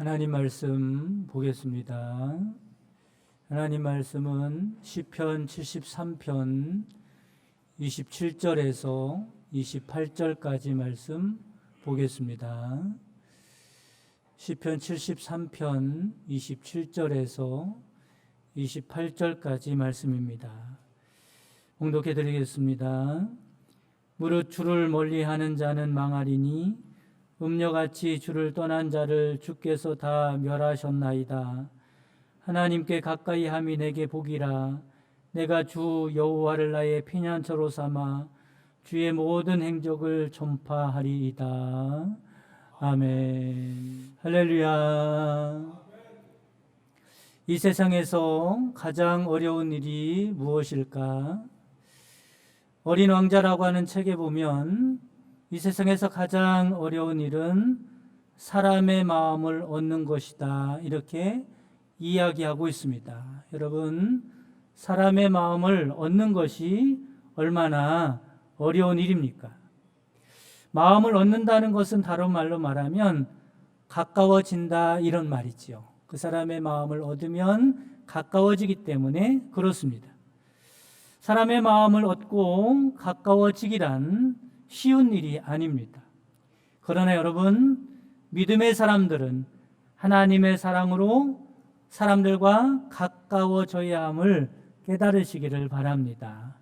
하나님 말씀 보겠습니다. 하나님 말씀은 시편 73편 27절에서 28절까지 말씀 보겠습니다. 시편 73편 27절에서 28절까지 말씀입니다. 공독해 드리겠습니다. 무릇 주를 멀리하는 자는 망하리니 음녀같이 주를 떠난 자를 주께서 다 멸하셨나이다. 하나님께 가까이 함이 내게 복이라. 내가 주 여호와를 나의 피난처로 삼아 주의 모든 행적을 전파하리이다. 아멘. 할렐루야. 이 세상에서 가장 어려운 일이 무엇일까? 어린 왕자라고 하는 책에 보면 이 세상에서 가장 어려운 일은 사람의 마음을 얻는 것이다. 이렇게 이야기하고 있습니다. 여러분, 사람의 마음을 얻는 것이 얼마나 어려운 일입니까? 마음을 얻는다는 것은 다른 말로 말하면 가까워진다 이런 말이지요. 그 사람의 마음을 얻으면 가까워지기 때문에 그렇습니다. 사람의 마음을 얻고 가까워지기란 쉬운 일이 아닙니다. 그러나 여러분, 믿음의 사람들은 하나님의 사랑으로 사람들과 가까워져야 함을 깨달으시기를 바랍니다.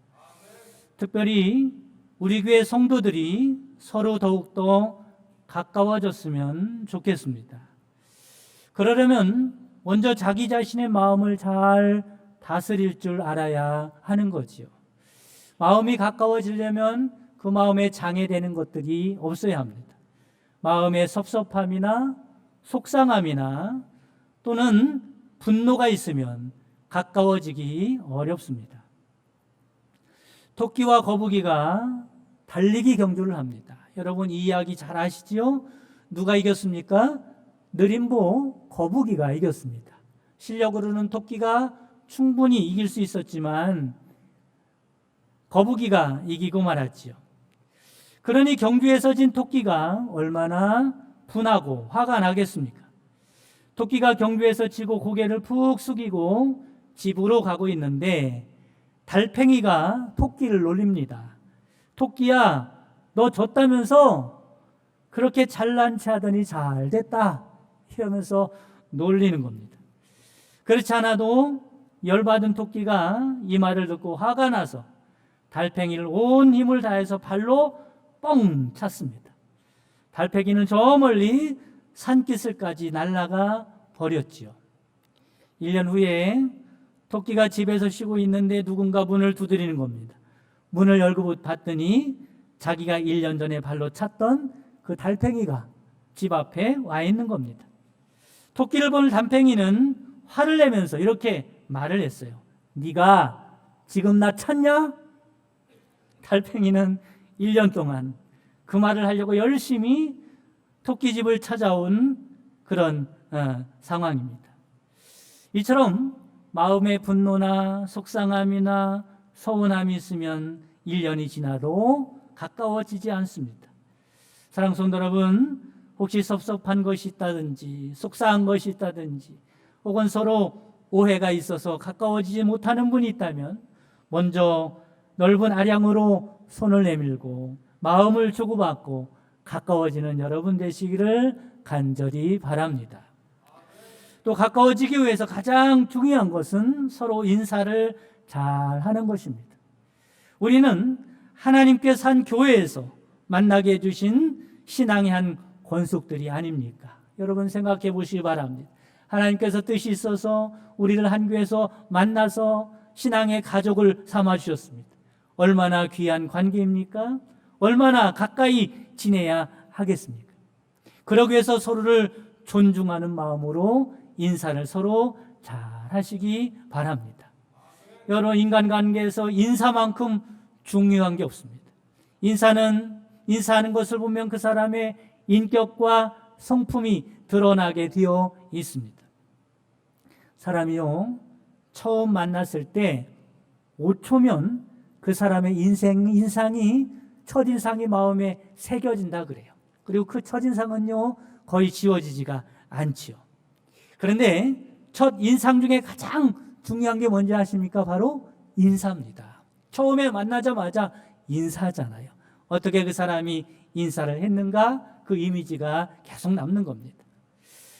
특별히 우리 교회 성도들이 서로 더욱더 가까워졌으면 좋겠습니다. 그러려면 먼저 자기 자신의 마음을 잘 다스릴 줄 알아야 하는 거지요. 마음이 가까워지려면 그 마음에 장애되는 것들이 없어야 합니다. 마음의 섭섭함이나 속상함이나 또는 분노가 있으면 가까워지기 어렵습니다. 토끼와 거북이가 달리기 경주를 합니다. 여러분 이 이야기 잘 아시지요? 누가 이겼습니까? 느림보 거북이가 이겼습니다. 실력으로는 토끼가 충분히 이길 수 있었지만 거북이가 이기고 말았지요. 그러니 경주에서 진 토끼가 얼마나 분하고 화가 나겠습니까? 토끼가 경주에서 지고 고개를 푹 숙이고 집으로 가고 있는데 달팽이가 토끼를 놀립니다. 토끼야, 너 졌다면서 그렇게 잘난 체 하더니 잘 됐다. 이러면서 놀리는 겁니다. 그렇지 않아도 열받은 토끼가 이 말을 듣고 화가 나서 달팽이를 온 힘을 다해서 발로 뻥 찼습니다. 달팽이는 저 멀리 산기슭까지 날아가 버렸지요. 1년 후에 토끼가 집에서 쉬고 있는데 누군가 문을 두드리는 겁니다. 문을 열고 봤더니 자기가 1년 전에 발로 찼던 그 달팽이가 집 앞에 와 있는 겁니다. 토끼를 본 달팽이는 화를 내면서 이렇게 말을 했어요. 네가 지금 나 찾냐? 달팽이는 1년 동안 그 말을 하려고 열심히 토끼집을 찾아온 그런 어, 상황입니다. 이처럼 마음의 분노나 속상함이나 서운함이 있으면 1년이 지나도 가까워지지 않습니다. 사랑 성도 여러분, 혹시 섭섭한 것이 있다든지 속상한 것이 있다든지 혹은 서로 오해가 있어서 가까워지지 못하는 분이 있다면 먼저 넓은 아량으로 손을 내밀고 마음을 주고받고 가까워지는 여러분 되시기를 간절히 바랍니다. 또 가까워지기 위해서 가장 중요한 것은 서로 인사를 잘 하는 것입니다. 우리는 하나님께 산 교회에서 만나게 해주신 신앙의 한 권속들이 아닙니까? 여러분 생각해 보시기 바랍니다. 하나님께서 뜻이 있어서 우리를 한 교회에서 만나서 신앙의 가족을 삼아 주셨습니다. 얼마나 귀한 관계입니까? 얼마나 가까이 지내야 하겠습니까? 그러기 위해서 서로를 존중하는 마음으로 인사를 서로 잘 하시기 바랍니다. 여러 인간관계에서 인사만큼 중요한 게 없습니다. 인사는 인사하는 것을 보면 그 사람의 인격과 성품이 드러나게 되어 있습니다. 사람이요, 처음 만났을 때 5초면 그 사람의 인생, 인상이, 첫인상이 마음에 새겨진다 그래요. 그리고 그 첫인상은요, 거의 지워지지가 않지요. 그런데 첫 인상 중에 가장 중요한 게 뭔지 아십니까? 바로 인사입니다. 처음에 만나자마자 인사잖아요. 어떻게 그 사람이 인사를 했는가? 그 이미지가 계속 남는 겁니다.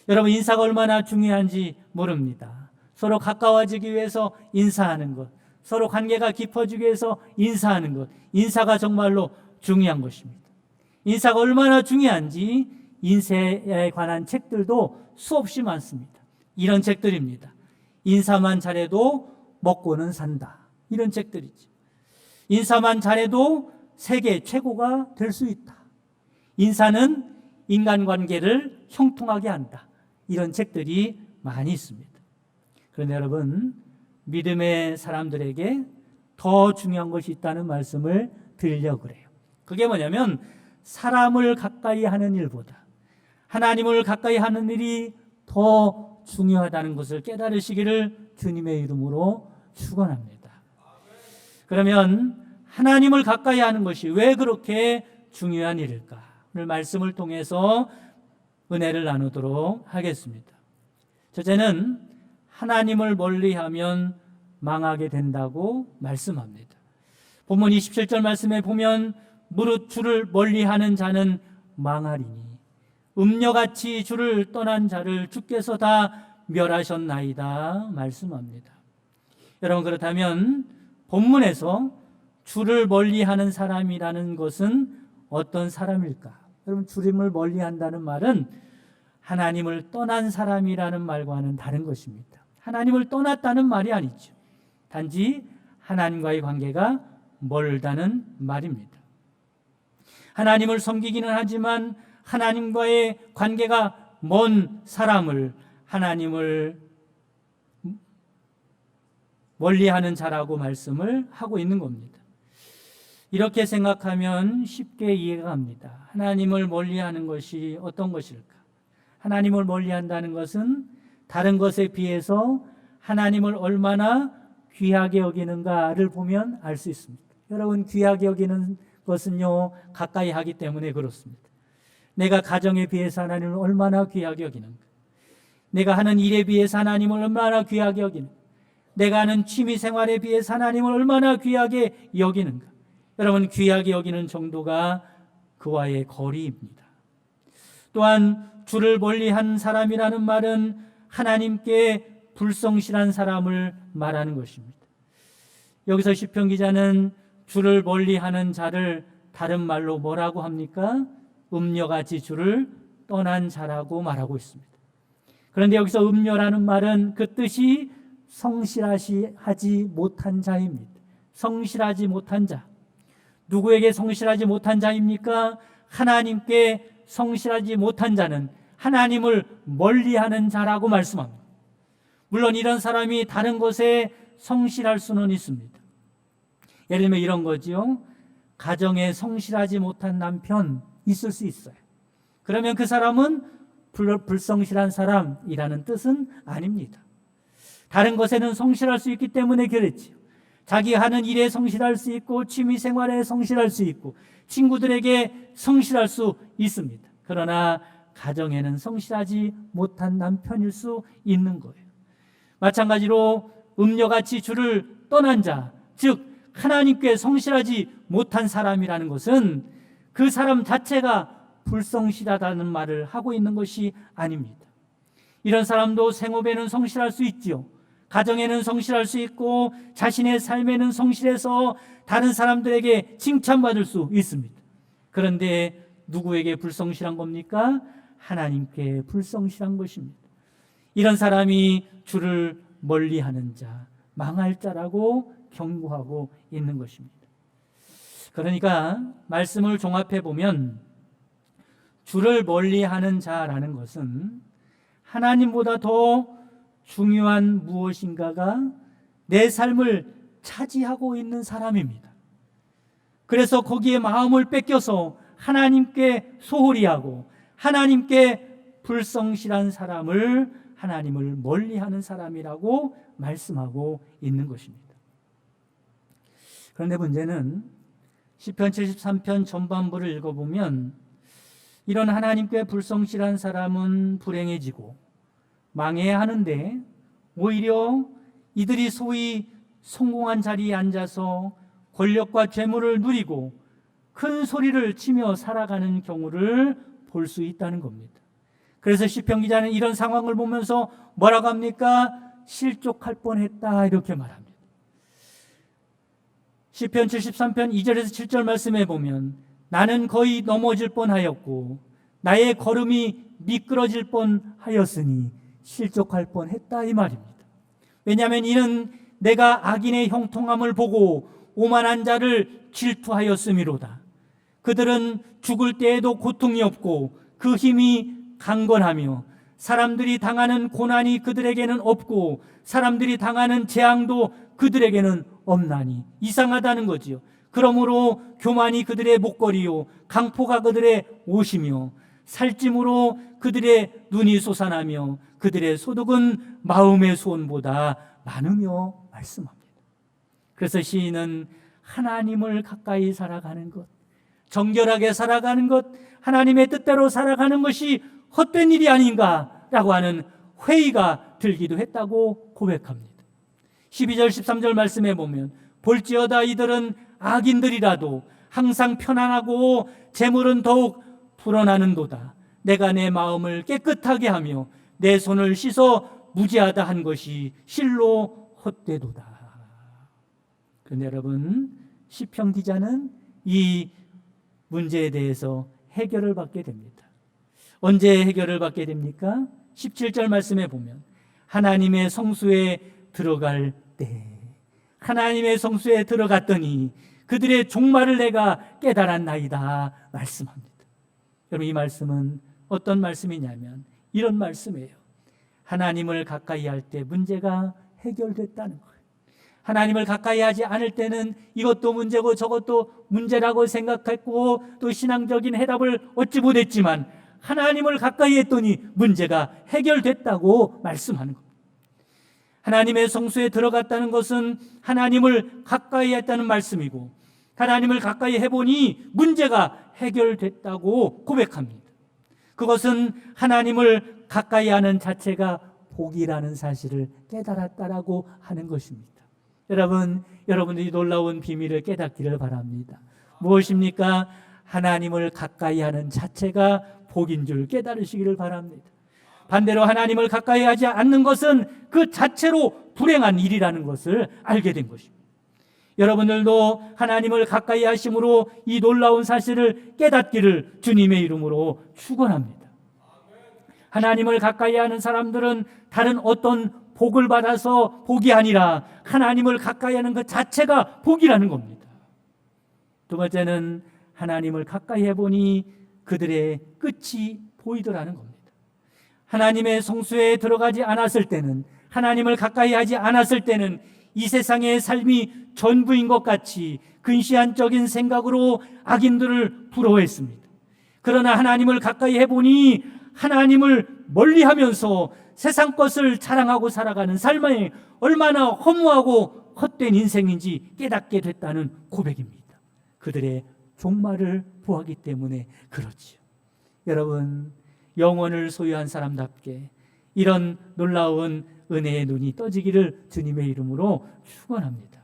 여러분, 인사가 얼마나 중요한지 모릅니다. 서로 가까워지기 위해서 인사하는 것, 서로 관계가 깊어지기 위해서 인사하는 것, 인사가 정말로 중요한 것입니다. 인사가 얼마나 중요한지 인쇄에 관한 책들도 수없이 많습니다. 이런 책들입니다. 인사만 잘해도 먹고는 산다. 이런 책들이죠. 인사만 잘해도 세계 최고가 될 수 있다. 인사는 인간관계를 형통하게 한다. 이런 책들이 많이 있습니다. 그런데 여러분, 믿음의 사람들에게 더 중요한 것이 있다는 말씀을 드리려고 그래요. 그게 뭐냐면 사람을 가까이 하는 일보다 하나님을 가까이 하는 일이 더 중요하다는 것을 깨달으시기를 주님의 이름으로 축원합니다. 그러면 하나님을 가까이 하는 것이 왜 그렇게 중요한 일일까? 오늘 말씀을 통해서 은혜를 나누도록 하겠습니다. 첫째는 하나님을 멀리하면 망하게 된다고 말씀합니다. 본문 27절 말씀에 보면 무릇 주를 멀리하는 자는 망하리니 음녀같이 주를 떠난 자를 주께서 다 멸하셨나이다 말씀합니다. 여러분 그렇다면 본문에서 주를 멀리하는 사람이라는 것은 어떤 사람일까? 여러분 주님을 멀리한다는 말은 하나님을 떠난 사람이라는 말과는 다른 것입니다. 하나님을 떠났다는 말이 아니죠. 단지 하나님과의 관계가 멀다는 말입니다. 하나님을 섬기기는 하지만 하나님과의 관계가 먼 사람을 하나님을 멀리하는 자라고 말씀을 하고 있는 겁니다. 이렇게 생각하면 쉽게 이해가 갑니다. 하나님을 멀리하는 것이 어떤 것일까? 하나님을 멀리한다는 것은 다른 것에 비해서 하나님을 얼마나 귀하게 여기는가를 보면 알 수 있습니다. 여러분 귀하게 여기는 것은요 가까이 하기 때문에 그렇습니다. 내가 가정에 비해서 하나님을 얼마나 귀하게 여기는가? 내가 하는 일에 비해서 하나님을 얼마나 귀하게 여기는가? 내가 하는 취미 생활에 비해서 하나님을 얼마나 귀하게 여기는가? 여러분 귀하게 여기는 정도가 그와의 거리입니다. 또한 주를 멀리한 사람이라는 말은 하나님께 불성실한 사람을 말하는 것입니다. 여기서 시편 기자는 주를 멀리하는 자를 다른 말로 뭐라고 합니까? 음녀같이 주를 떠난 자라고 말하고 있습니다. 그런데 여기서 음녀라는 말은 그 뜻이 성실하지 못한 자입니다. 성실하지 못한 자. 누구에게 성실하지 못한 자입니까? 하나님께 성실하지 못한 자는 하나님을 멀리하는 자라고 말씀합니다. 물론 이런 사람이 다른 것에 성실할 수는 있습니다. 예를 들면 이런 거지요. 가정에 성실하지 못한 남편 있을 수 있어요. 그러면 그 사람은 불, 불성실한 사람이라는 뜻은 아닙니다. 다른 것에는 성실할 수 있기 때문에 그랬지요. 자기 하는 일에 성실할 수 있고 취미 생활에 성실할 수 있고 친구들에게 성실할 수 있습니다. 그러나 가정에는 성실하지 못한 남편일 수 있는 거예요. 마찬가지로 음녀같이 주를 떠난 자, 즉 하나님께 성실하지 못한 사람이라는 것은 그 사람 자체가 불성실하다는 말을 하고 있는 것이 아닙니다. 이런 사람도 생업에는 성실할 수 있지요. 가정에는 성실할 수 있고 자신의 삶에는 성실해서 다른 사람들에게 칭찬받을 수 있습니다. 그런데 누구에게 불성실한 겁니까? 하나님께 불성실한 것입니다. 이런 사람이 주를 멀리하는 자, 망할 자라고 경고하고 있는 것입니다. 그러니까 말씀을 종합해 보면 주를 멀리하는 자라는 것은 하나님보다 더 중요한 무엇인가가 내 삶을 차지하고 있는 사람입니다. 그래서 거기에 마음을 뺏겨서 하나님께 소홀히 하고 하나님께 불성실한 사람을 하나님을 멀리하는 사람이라고 말씀하고 있는 것입니다. 그런데 문제는 시편 73편 전반부를 읽어보면 이런 하나님께 불성실한 사람은 불행해지고 망해야 하는데 오히려 이들이 소위 성공한 자리에 앉아서 권력과 재물을 누리고 큰 소리를 치며 살아가는 경우를 볼 수 있다는 겁니다. 그래서 시편 기자는 이런 상황을 보면서 뭐라고 합니까? 실족할 뻔했다 이렇게 말합니다. 시편 73편 2절에서 7절 말씀에 보면 나는 거의 넘어질 뻔하였고 나의 걸음이 미끄러질 뻔하였으니 실족할 뻔했다 이 말입니다. 왜냐하면 이는 내가 악인의 형통함을 보고 오만한 자를 질투하였음이로다. 그들은 죽을 때에도 고통이 없고 그 힘이 강건하며 사람들이 당하는 고난이 그들에게는 없고 사람들이 당하는 재앙도 그들에게는 없나니 이상하다는 거지요. 그러므로 교만이 그들의 목걸이요 강포가 그들의 옷이며 살찜으로 그들의 눈이 솟아나며 그들의 소득은 마음의 소원보다 많으며 말씀합니다. 그래서 시인은 하나님을 가까이 살아가는 것, 정결하게 살아가는 것, 하나님의 뜻대로 살아가는 것이 헛된 일이 아닌가라고 하는 회의가 들기도 했다고 고백합니다. 12절 13절 말씀에 보면 볼지어다 이들은 악인들이라도 항상 편안하고 재물은 더욱 불어나는도다. 내가 내 마음을 깨끗하게 하며 내 손을 씻어 무지하다 한 것이 실로 헛되도다. 그런데 여러분 시편 기자는 이 문제에 대해서 해결을 받게 됩니다. 언제 해결을 받게 됩니까? 17절 말씀에 보면 하나님의 성수에 들어갈 때 하나님의 성수에 들어갔더니 그들의 종말을 내가 깨달았나이다 말씀합니다. 여러분 이 말씀은 어떤 말씀이냐면 이런 말씀이에요. 하나님을 가까이 할 때 문제가 해결됐다는 거예요. 하나님을 가까이 하지 않을 때는 이것도 문제고 저것도 문제라고 생각했고 또 신앙적인 해답을 얻지 못했지만 하나님을 가까이 했더니 문제가 해결됐다고 말씀하는 겁니다. 하나님의 성수에 들어갔다는 것은 하나님을 가까이 했다는 말씀이고 하나님을 가까이 해보니 문제가 해결됐다고 고백합니다. 그것은 하나님을 가까이 하는 자체가 복이라는 사실을 깨달았다라고 하는 것입니다. 여러분, 여러분들이 놀라운 비밀을 깨닫기를 바랍니다. 무엇입니까? 하나님을 가까이 하는 자체가 복인 줄 깨달으시기를 바랍니다. 반대로 하나님을 가까이 하지 않는 것은 그 자체로 불행한 일이라는 것을 알게 된 것입니다. 여러분들도 하나님을 가까이 하심으로 이 놀라운 사실을 깨닫기를 주님의 이름으로 축원합니다. 하나님을 가까이 하는 사람들은 다른 어떤 복을 받아서 복이 아니라 하나님을 가까이 하는 것 자체가 복이라는 겁니다. 두 번째는 하나님을 가까이 해보니 그들의 끝이 보이더라는 겁니다. 하나님의 성수에 들어가지 않았을 때는 하나님을 가까이 하지 않았을 때는 이 세상의 삶이 전부인 것 같이 근시안적인 생각으로 악인들을 부러워했습니다. 그러나 하나님을 가까이 해보니 하나님을 멀리 하면서 세상 것을 자랑하고 살아가는 삶이 얼마나 허무하고 헛된 인생인지 깨닫게 됐다는 고백입니다. 그들의 종말을 보았기 때문에 그렇지요. 여러분, 영원을 소유한 사람답게 이런 놀라운 은혜의 눈이 떠지기를 주님의 이름으로 축원합니다.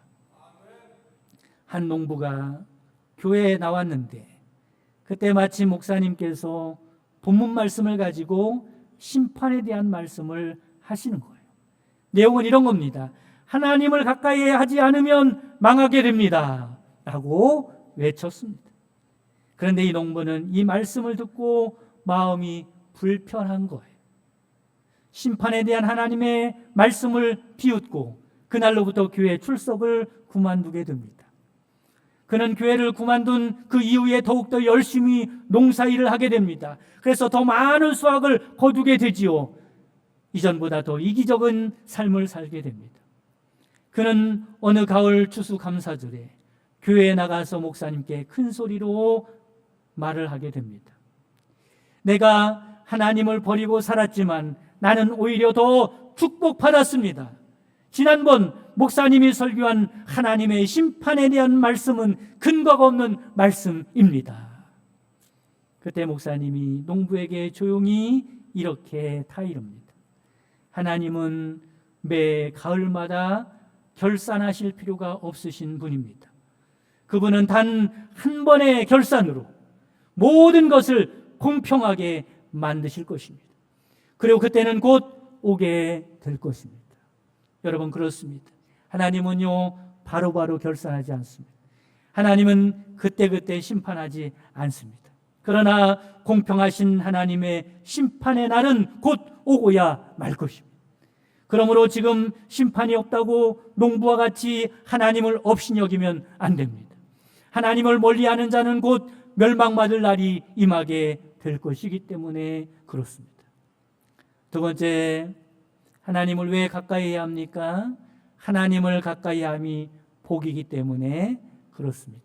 한 농부가 교회에 나왔는데 그때 마침 목사님께서 본문 말씀을 가지고 심판에 대한 말씀을 하시는 거예요. 내용은 이런 겁니다. 하나님을 가까이 하지 않으면 망하게 됩니다. 라고 외쳤습니다. 그런데 이 농부는 이 말씀을 듣고 마음이 불편한 거예요. 심판에 대한 하나님의 말씀을 비웃고 그날로부터 교회 출석을 그만두게 됩니다. 그는 교회를 그만둔 그 이후에 더욱더 열심히 농사일을 하게 됩니다. 그래서 더 많은 수확을 거두게 되지요. 이전보다 더 이기적인 삶을 살게 됩니다. 그는 어느 가을 추수 감사절에 교회에 나가서 목사님께 큰 소리로 말을 하게 됩니다. 내가 하나님을 버리고 살았지만 나는 오히려 더 축복받았습니다. 지난번 목사님이 설교한 하나님의 심판에 대한 말씀은 근거가 없는 말씀입니다. 그때 목사님이 농부에게 조용히 이렇게 타이릅니다. 하나님은 매 가을마다 결산하실 필요가 없으신 분입니다. 그분은 단 한 번의 결산으로 모든 것을 공평하게 만드실 것입니다. 그리고 그때는 곧 오게 될 것입니다. 여러분 그렇습니다. 하나님은요 바로 바로 결산하지 않습니다. 하나님은 그때그때 심판하지 않습니다. 그러나 공평하신 하나님의 심판의 날은 곧 오고야 말 것입니다. 그러므로 지금 심판이 없다고 농부와 같이 하나님을 없이 여기면 안 됩니다. 하나님을 멀리하는 자는 곧 멸망받을 날이 임하게 될 것이기 때문에 그렇습니다. 두 번째, 하나님을 왜 가까이 해야 합니까? 하나님을 가까이 함이 복이기 때문에 그렇습니다.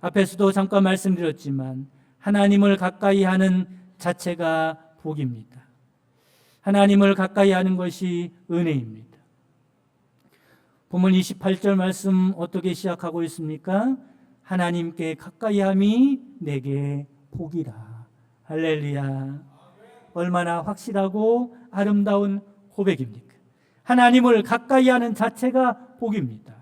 앞에서도 잠깐 말씀드렸지만 하나님을 가까이 하는 자체가 복입니다. 하나님을 가까이 하는 것이 은혜입니다. 본문 28절 말씀 어떻게 시작하고 있습니까? 하나님께 가까이 함이 내게 복이라. 할렐루야. 얼마나 확실하고 아름다운 고백입니까? 하나님을 가까이 하는 자체가 복입니다.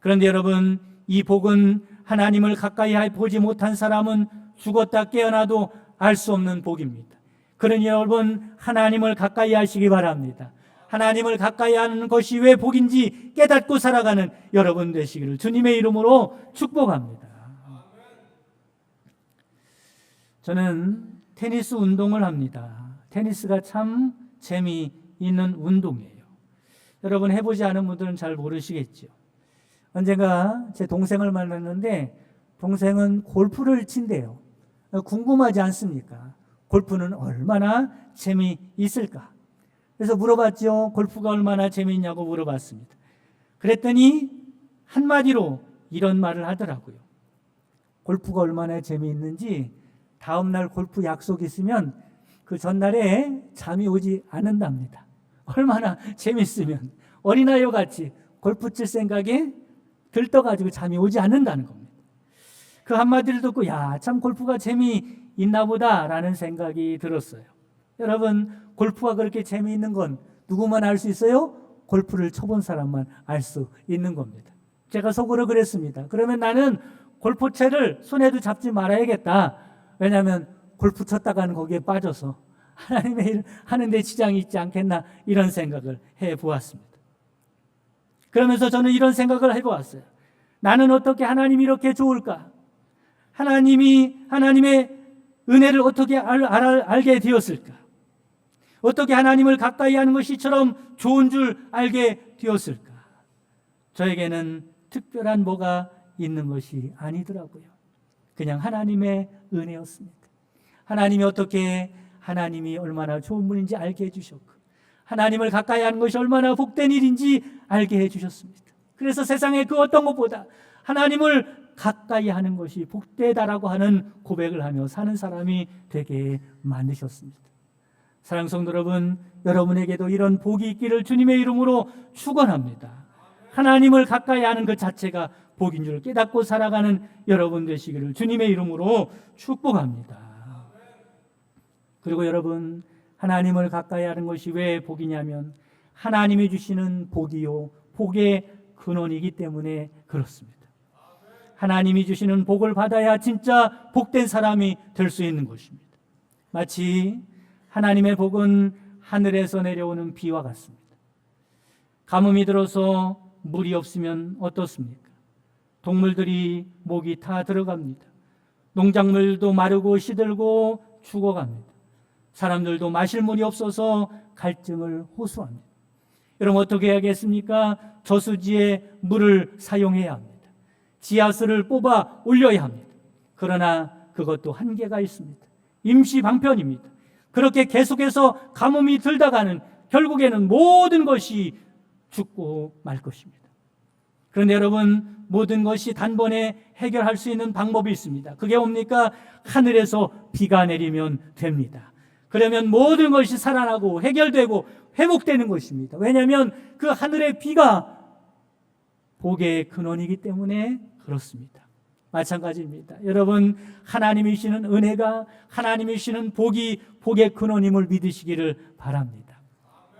그런데 여러분, 이 복은 하나님을 가까이 보지 못한 사람은 죽었다 깨어나도 알 수 없는 복입니다. 그러니 여러분, 하나님을 가까이 하시기 바랍니다. 하나님을 가까이 하는 것이 왜 복인지 깨닫고 살아가는 여러분 되시기를 주님의 이름으로 축복합니다. 저는 테니스 운동을 합니다. 테니스가 참 재미 있는 운동이에요. 여러분 해보지 않은 분들은 잘 모르시겠죠. 언젠가 제 동생을 만났는데 동생은 골프를 친대요. 궁금하지 않습니까? 골프는 얼마나 재미있을까? 그래서 물어봤죠. 골프가 얼마나 재미있냐고 물어봤습니다. 그랬더니 한마디로 이런 말을 하더라고요. 골프가 얼마나 재미있는지 다음날 골프 약속 있으면 그 전날에 잠이 오지 않는답니다. 얼마나 재밌으면 어린아이와 같이 골프 칠 생각에 들떠가지고 잠이 오지 않는다는 겁니다. 그 한마디를 듣고 야, 참 골프가 재미있나 보다라는 생각이 들었어요. 여러분, 골프가 그렇게 재미있는 건 누구만 알 수 있어요? 골프를 쳐본 사람만 알 수 있는 겁니다. 제가 속으로 그랬습니다. 그러면 나는 골프채를 손에도 잡지 말아야겠다. 왜냐하면 골프 쳤다가는 거기에 빠져서 하나님의 일 하는데 지장이 있지 않겠나 이런 생각을 해 보았습니다. 그러면서 저는 이런 생각을 해 보았어요. 나는 어떻게 하나님이 이렇게 좋을까? 하나님이 하나님의 은혜를 어떻게 알, 알, 알게 되었을까? 어떻게 하나님을 가까이 하는 것이처럼 좋은 줄 알게 되었을까? 저에게는 특별한 뭐가 있는 것이 아니더라고요. 그냥 하나님의 은혜였습니다. 하나님이 어떻게 하나님이 얼마나 좋은 분인지 알게 해주셨고 하나님을 가까이 하는 것이 얼마나 복된 일인지 알게 해주셨습니다. 그래서 세상에 그 어떤 것보다 하나님을 가까이 하는 것이 복되다라고 하는 고백을 하며 사는 사람이 되게 만드셨습니다. 사랑 성도 여러분, 여러분에게도 이런 복이 있기를 주님의 이름으로 축원합니다. 하나님을 가까이 하는 것 자체가 복인 줄 깨닫고 살아가는 여러분 되시기를 주님의 이름으로 축복합니다. 그리고 여러분, 하나님을 가까이 하는 것이 왜 복이냐면 하나님이 주시는 복이요, 복의 근원이기 때문에 그렇습니다. 하나님이 주시는 복을 받아야 진짜 복된 사람이 될 수 있는 것입니다. 마치 하나님의 복은 하늘에서 내려오는 비와 같습니다. 가뭄이 들어서 물이 없으면 어떻습니까? 동물들이 목이 다 들어갑니다. 농작물도 마르고 시들고 죽어갑니다. 사람들도 마실 물이 없어서 갈증을 호소합니다. 여러분 어떻게 해야겠습니까? 저수지에 물을 사용해야 합니다. 지하수를 뽑아 올려야 합니다. 그러나 그것도 한계가 있습니다. 임시 방편입니다. 그렇게 계속해서 가뭄이 들다가는 결국에는 모든 것이 죽고 말 것입니다. 그런데 여러분 모든 것이 단번에 해결할 수 있는 방법이 있습니다. 그게 뭡니까? 하늘에서 비가 내리면 됩니다. 그러면 모든 것이 살아나고 해결되고 회복되는 것입니다. 왜냐하면 그 하늘의 비가 복의 근원이기 때문에 그렇습니다. 마찬가지입니다. 여러분 하나님이 시는 은혜가 하나님이 시는 복이 복의 근원임을 믿으시기를 바랍니다.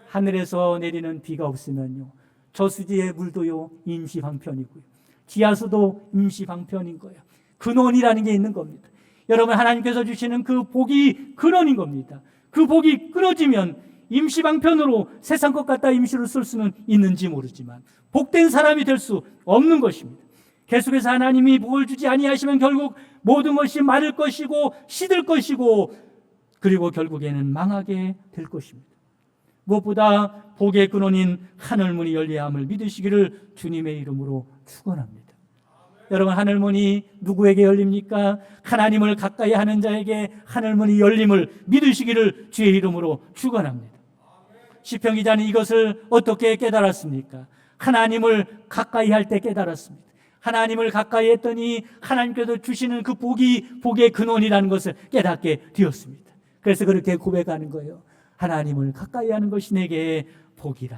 하늘에서 내리는 비가 없으면요. 저수지의 물도요 임시 방편이고요. 지하수도 임시 방편인 거예요. 근원이라는 게 있는 겁니다. 여러분 하나님께서 주시는 그 복이 근원인 겁니다. 그 복이 끊어지면 임시 방편으로 세상 것 갖다 임시로 쓸 수는 있는지 모르지만 복된 사람이 될 수 없는 것입니다. 계속해서 하나님이 복을 주지 아니하시면 결국 모든 것이 마를 것이고 시들 것이고 그리고 결국에는 망하게 될 것입니다. 무엇보다 복의 근원인 하늘문이 열려야 함을 믿으시기를 주님의 이름으로 축원합니다. 여러분 하늘문이 누구에게 열립니까? 하나님을 가까이 하는 자에게 하늘문이 열림을 믿으시기를 주의 이름으로 축원합니다. 시편 기자는 이것을 어떻게 깨달았습니까? 하나님을 가까이 할 때 깨달았습니다. 하나님을 가까이 했더니 하나님께서 주시는 그 복이 복의 근원이라는 것을 깨닫게 되었습니다. 그래서 그렇게 고백하는 거예요. 하나님을 가까이 하는 것이 내게 복이라.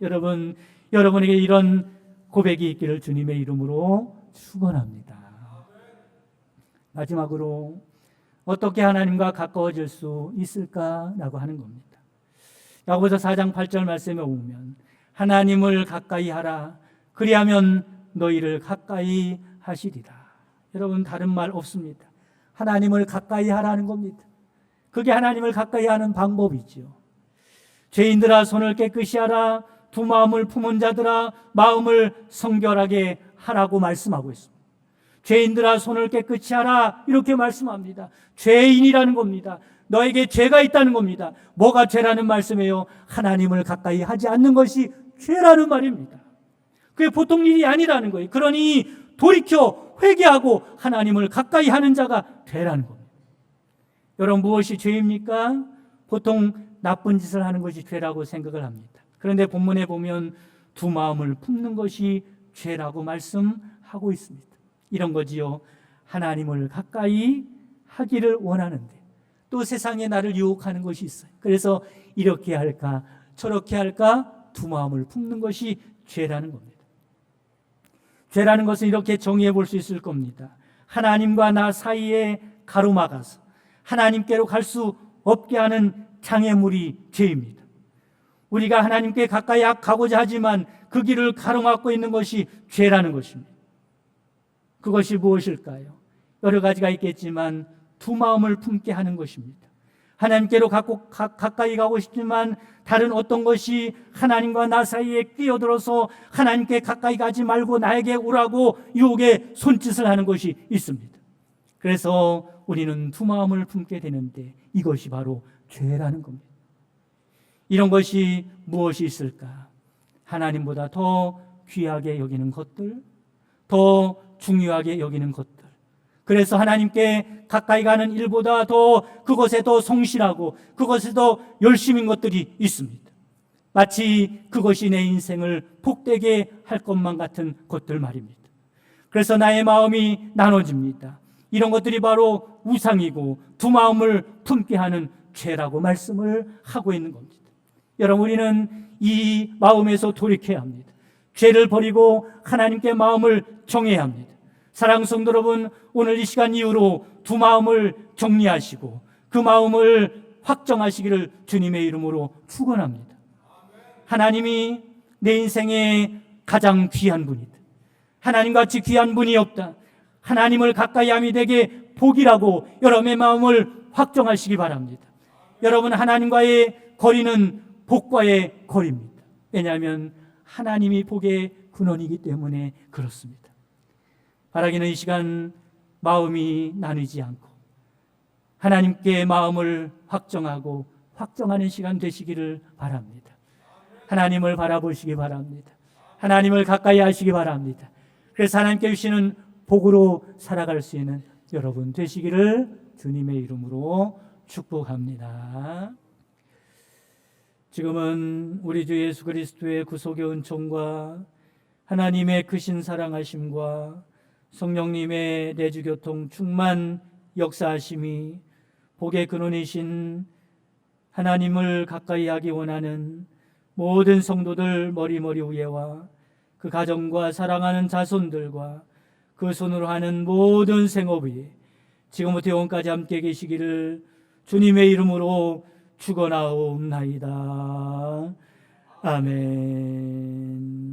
여러분, 여러분에게 이런 고백이 있기를 주님의 이름으로 축원합니다. 마지막으로 어떻게 하나님과 가까워질 수 있을까라고 하는 겁니다. 야고보서 4장 8절 말씀에 보면 하나님을 가까이 하라 그리하면 너희를 가까이 하시리라. 여러분 다른 말 없습니다. 하나님을 가까이 하라는 겁니다. 그게 하나님을 가까이 하는 방법이지요. 죄인들아 손을 깨끗이 하라 두 마음을 품은 자들아 마음을 성결하게 하라고 말씀하고 있습니다. 죄인들아 손을 깨끗이 하라 이렇게 말씀합니다. 죄인이라는 겁니다. 너에게 죄가 있다는 겁니다. 뭐가 죄라는 말씀이에요? 하나님을 가까이 하지 않는 것이 죄라는 말입니다. 그게 보통 일이 아니라는 거예요. 그러니 돌이켜 회개하고 하나님을 가까이 하는 자가 되라는 겁니다. 여러분 무엇이 죄입니까? 보통 나쁜 짓을 하는 것이 죄라고 생각을 합니다. 그런데 본문에 보면 두 마음을 품는 것이 죄라고 말씀하고 있습니다. 이런 거지요. 하나님을 가까이 하기를 원하는데 또 세상에 나를 유혹하는 것이 있어요. 그래서 이렇게 할까 저렇게 할까 두 마음을 품는 것이 죄라는 겁니다. 죄라는 것은 이렇게 정의해 볼 수 있을 겁니다. 하나님과 나 사이에 가로막아서 하나님께로 갈 수 없게 하는 장애물이 죄입니다. 우리가 하나님께 가까이 가고자 하지만 그 길을 가로막고 있는 것이 죄라는 것입니다. 그것이 무엇일까요? 여러 가지가 있겠지만 두 마음을 품게 하는 것입니다. 하나님께로 갖고, 가, 가까이 가고 싶지만 다른 어떤 것이 하나님과 나 사이에 끼어들어서 하나님께 가까이 가지 말고 나에게 오라고 유혹의 손짓을 하는 것이 있습니다. 그래서 우리는 두 마음을 품게 되는데 이것이 바로 죄라는 겁니다. 이런 것이 무엇이 있을까? 하나님보다 더 귀하게 여기는 것들, 더 중요하게 여기는 것들. 그래서 하나님께 가까이 가는 일보다 더 그것에 더 성실하고 그것에 더 열심인 것들이 있습니다. 마치 그것이 내 인생을 복되게 할 것만 같은 것들 말입니다. 그래서 나의 마음이 나눠집니다. 이런 것들이 바로 우상이고 두 마음을 품게 하는 죄라고 말씀을 하고 있는 겁니다. 여러분, 우리는 이 마음에서 돌이켜야 합니다. 죄를 버리고 하나님께 마음을 정해야 합니다. 사랑 성도 여러분, 오늘 이 시간 이후로 두 마음을 정리하시고 그 마음을 확정하시기를 주님의 이름으로 축원합니다. 하나님이 내 인생의 가장 귀한 분이다. 하나님같이 귀한 분이 없다. 하나님을 가까이 함이 되게 복이라고 여러분의 마음을 확정하시기 바랍니다. 여러분 하나님과의 거리는 복과의 거리입니다. 왜냐하면 하나님이 복의 근원이기 때문에 그렇습니다. 바라기는 이 시간 마음이 나뉘지 않고 하나님께 마음을 확정하고 확정하는 시간 되시기를 바랍니다. 하나님을 바라보시기 바랍니다. 하나님을 가까이 하시기 바랍니다. 그래서 하나님께 주시는 복으로 살아갈 수 있는 여러분 되시기를 주님의 이름으로 축복합니다. 지금은 우리 주 예수 그리스도의 구속의 은총과 하나님의 크신 사랑하심과 성령님의 내주교통 충만 역사하심이 복의 근원이신 하나님을 가까이 하기 원하는 모든 성도들 머리머리 위에와 그 가정과 사랑하는 자손들과 그 손으로 하는 모든 생업 위에 지금부터 영원까지 함께 계시기를 주님의 이름으로 죽어나옵나이다. 아멘.